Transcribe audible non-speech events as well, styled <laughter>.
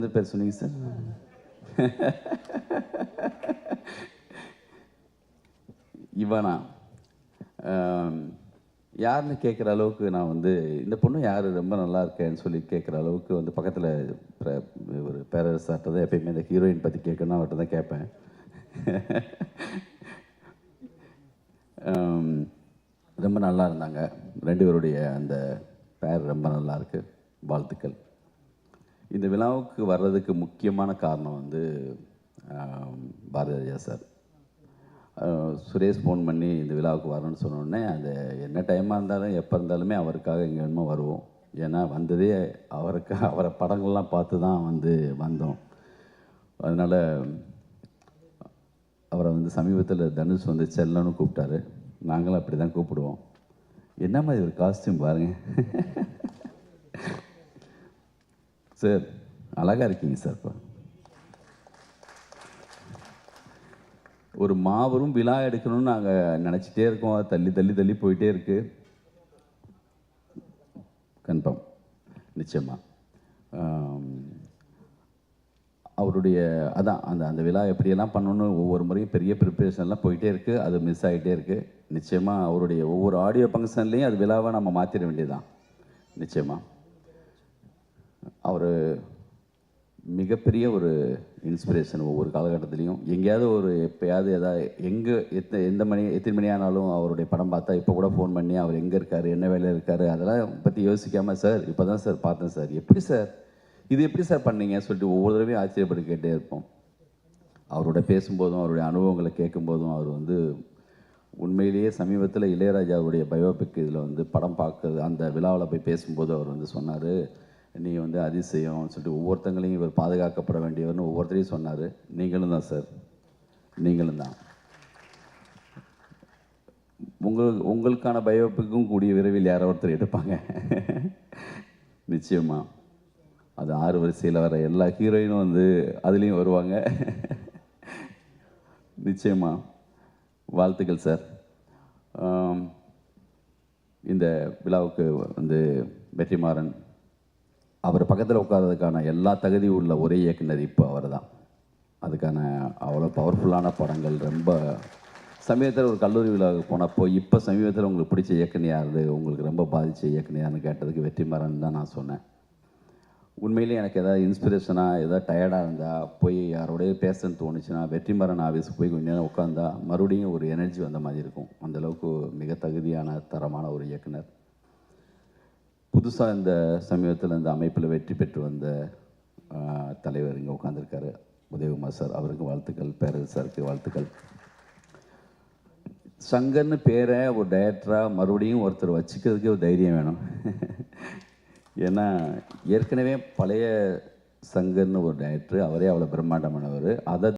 எந்த பேர் சொன்னீங்க சார் இவனா யாருன்னு கேட்குற அளவுக்கு நான் வந்து இந்த பொண்ணு யார்? ரொம்ப நல்லா இருக்கேன்னு சொல்லி கேட்குற அளவுக்கு வந்து பக்கத்தில் ஒரு பேரரசாட்ட தான் எப்பயுமே இந்த ஹீரோயின் பற்றி கேட்கணும் அவர்கிட்ட தான் கேட்பேன் <laughs> um, ரொம்ப நல்லா இருந்தாங்க. ரெண்டு பேருடைய அந்த பேர் ரொம்ப நல்லா இருக்குது வாழ்த்துக்கள். இந்த விழாவுக்கு வர்றதுக்கு முக்கியமான காரணம் வந்து ஆம், பாரதிராஜா சார். சுரேஷ் ஃபோன் பண்ணி இந்த விழாவுக்கு வரணும்னு சொன்னோடனே அது என்ன டைமாக இருந்தாலும் எப்போ இருந்தாலுமே அவருக்காக இங்கே வேணுமோ வருவோம். ஏன்னா வந்ததே அவருக்கு அவரை படங்கள்லாம் பார்த்து தான் வந்து வந்தோம். அதனால் அவரை வந்து சமீபத்தில் தனுஷ் வந்து செல்லன்னு கூப்பிட்டாரு. நாங்களும் அப்படி தான் கூப்பிடுவோம். என்ன மாதிரி ஒரு காஸ்டியூம் பாருங்கள் சார் அழகாக இருக்கீங்க சார் இப்போ. ஒரு மாபெரும் விழா எடுக்கணும்னு நாங்கள் நினச்சிட்டே இருக்கோம். அது தள்ளி தள்ளி தள்ளி போயிட்டே இருக்கு. கன்ஃபார்ம். நிச்சயமாக அவருடைய அதான் அந்த அந்த விழா எப்படியெல்லாம் பண்ணணும்னு ஒவ்வொரு முறையும் பெரிய ப்ரிப்பரேஷன்லாம் போயிட்டே இருக்குது அது மிஸ் ஆகிட்டே இருக்குது நிச்சயமாக அவருடைய ஒவ்வொரு ஆடியோ ஃபங்க்ஷன்லேயும் அது விழாவை நம்ம மாற்றிட வேண்டியதுதான். நிச்சயமாக அவர் மிகப்பெரிய ஒரு இன்ஸ்பிரேஷன் ஒவ்வொரு காலகட்டத்திலையும். எங்கேயாவது ஒரு எப்பயாவது எதாவது எங்கே எத்த எந்த மணி எத்தனை மணி ஆனாலும் அவருடைய படம் பார்த்தா இப்போ கூட ஃபோன் பண்ணி அவர் எங்கே இருக்கார் என்ன வேலையில் இருக்கார் அதெல்லாம் பற்றி யோசிக்காமல் சார் இப்போ தான் சார் பார்த்தேன் சார். எப்படி சார்? இது எப்படி சார் பண்ணீங்க? சொல்லிட்டு ஒவ்வொரு தடவையும் ஆச்சரியப்பட்டு கேட்டே இருப்போம். அவரோட பேசும்போதும் அவருடைய அனுபவங்களை கேட்கும்போதும் அவர் வந்து உண்மையிலேயே சமீபத்தில் இளையராஜாவுடைய பயோபிக் இதில் வந்து படம் பார்க்குறது அந்த விழாவில் போய் பேசும்போது அவர் வந்து சொன்னார் நீ வந்து அதிசயம் சொல்லிட்டு ஒவ்வொருத்தங்களையும் இவர் பாதுகாக்கப்பட வேண்டியவர்னு ஒவ்வொருத்தரையும் சொன்னார். நீங்களும் தான் சார். நீங்களும் தான். உங்கள் உங்களுக்கான பயோப்புக்கும் கூடிய விரைவில் யாரோ ஒருத்தர் எடுப்பாங்க. <laughs> நிச்சயமாக அது ஆறு வரிசையில் வர எல்லா ஹீரோயினும் வந்து அதுலேயும் வருவாங்க. <laughs> நிச்சயமா. வாழ்த்துக்கள் சார். இந்த விழாவுக்கு வந்து வெற்றிமாறன் அவர் பக்கத்தில் உட்கார்றதுக்கான எல்லா தகுதியும் உள்ள ஒரே இயக்குனர் இப்போ அவர் தான் அதுக்கான அவ்வளோ பவர்ஃபுல்லான படங்கள் ரொம்ப சமீபத்தில் ஒரு கல்லூரி விழாவுக்கு போனப்போ இப்போ சமீபத்தில் உங்களுக்கு பிடிச்ச இயக்குனர் யாரு? உங்களுக்கு ரொம்ப பாதித்த இயக்குனர் கேட்டதுக்கு வெற்றிமாறன் தான் நான் சொன்னேன். உண்மையிலேயே எனக்கு எதாவது இன்ஸ்பிரேஷனாக எதாவது டயர்டாக இருந்தால் போய் யாரோடய பேசன்னு தோணுச்சுன்னா வெற்றிமாறன் ஆஃபீஸுக்கு போய் கொஞ்ச நேரம் உட்காந்தா மறுபடியும் ஒரு எனர்ஜி வந்த மாதிரி இருக்கும். அந்தளவுக்கு மிக தகுதியான தரமான ஒரு இயக்குனர். புதுசாக இந்த சமீபத்தில் இந்த அமைப்பில் வெற்றி பெற்று வந்த தலைவர் இங்கே உட்காந்துருக்காரு உதயகுமார் சார் அவருக்கு வாழ்த்துக்கள் பேரல் சாருக்கு வாழ்த்துக்கள். சங்கர்னு பேரை ஒரு டைரக்டராக மறுபடியும் ஒருத்தர் வச்சுக்கிறதுக்கே ஒரு தைரியம் வேணும். ஏன்னா ஏற்கனவே பழைய சங்கர்னு ஒரு டைரக்டர் அவரே அவ்வளோ பிரம்மாண்டமானவர். அதை